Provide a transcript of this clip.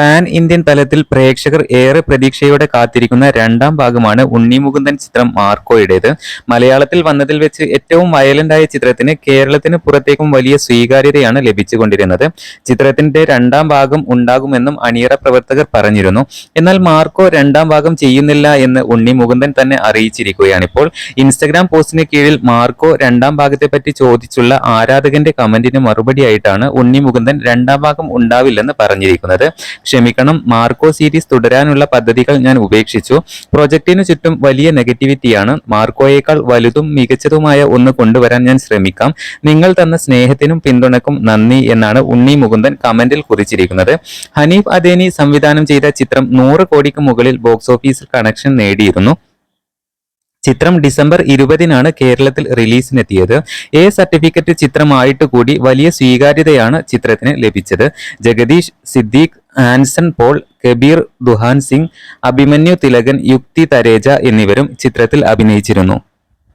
Pan Indian തലത്തിൽ പ്രേക്ഷകർ ഏറെ പ്രതീക്ഷയോടെ കാത്തിരിക്കുന്ന രണ്ടാം ഭാഗമാണ് ഉണ്ണി മുകുന്ദൻ ചിത്രം മാർക്കോയുടേത്. മലയാളത്തിൽ വന്നതിൽ വെച്ച് ഏറ്റവും വയലന്റ് ആയ ചിത്രത്തിന് കേരളത്തിന് പുറത്തേക്കും വലിയ സ്വീകാര്യതയാണ് ലഭിച്ചുകൊണ്ടിരുന്നത്. ചിത്രത്തിന്റെ രണ്ടാം ഭാഗം ഉണ്ടാകുമെന്നും അണിയറ പ്രവർത്തകർ പറഞ്ഞിരുന്നു. എന്നാൽ മാർക്കോ രണ്ടാം ഭാഗം ചെയ്യുന്നില്ല എന്ന് ഉണ്ണി മുകുന്ദൻ തന്നെ അറിയിച്ചിരിക്കുകയാണിപ്പോൾ. ഇൻസ്റ്റഗ്രാം പോസ്റ്റിന് കീഴിൽ മാർക്കോ രണ്ടാം ഭാഗത്തെ പറ്റി ചോദിച്ചുള്ള ആരാധകന്റെ കമന്റിന് മറുപടിയായിട്ടാണ് ഉണ്ണി മുകുന്ദൻ രണ്ടാം ഭാഗം ഉണ്ടാവില്ലെന്ന് പറഞ്ഞിരിക്കുന്നത്. ക്ഷമിക്കണം. മാർക്കോ സീരീസ് തുടരാനുള്ള പദ്ധതികൾ ഞാൻ ഉപേക്ഷിച്ചു. പ്രൊജക്ടിനു ചുറ്റും വലിയ നെഗറ്റിവിറ്റിയാണ്. മാർക്കോയേക്കാൾ വലുതും മികച്ചതുമായ ഒന്ന് കൊണ്ടുവരാൻ ഞാൻ ശ്രമിക്കാം. നിങ്ങൾ തന്ന സ്നേഹത്തിനും പിന്തുണക്കും നന്ദി എന്നാണ് ഉണ്ണി മുകുന്ദൻ കമന്റിൽ കുറിച്ചിരിക്കുന്നത്. ഹനീഫ് അദേനി സംവിധാനം ചെയ്ത ചിത്രം നൂറ് കോടിക്ക് മുകളിൽ ബോക്സ് ഓഫീസിൽ കണക്ഷൻ നേടിയിരുന്നു. ചിത്രം ഡിസംബർ ഇരുപതിനാണ് കേരളത്തിൽ റിലീസിനെത്തിയത്. എ സർട്ടിഫിക്കറ്റ് ചിത്രമായിട്ട് കൂടി വലിയ സ്വീകാര്യതയാണ് ചിത്രത്തിന് ലഭിച്ചത്. ജഗദീഷ് സിദ്ദീഖ് ആൻസൺ പോൾ കബീർ ദുഹാൻ സിംഗ് അഭിമന്യു തിലകൻ യുക്തി തരേജ എന്നിവരും ചിത്രത്തിൽ അഭിനയിച്ചിരുന്നു.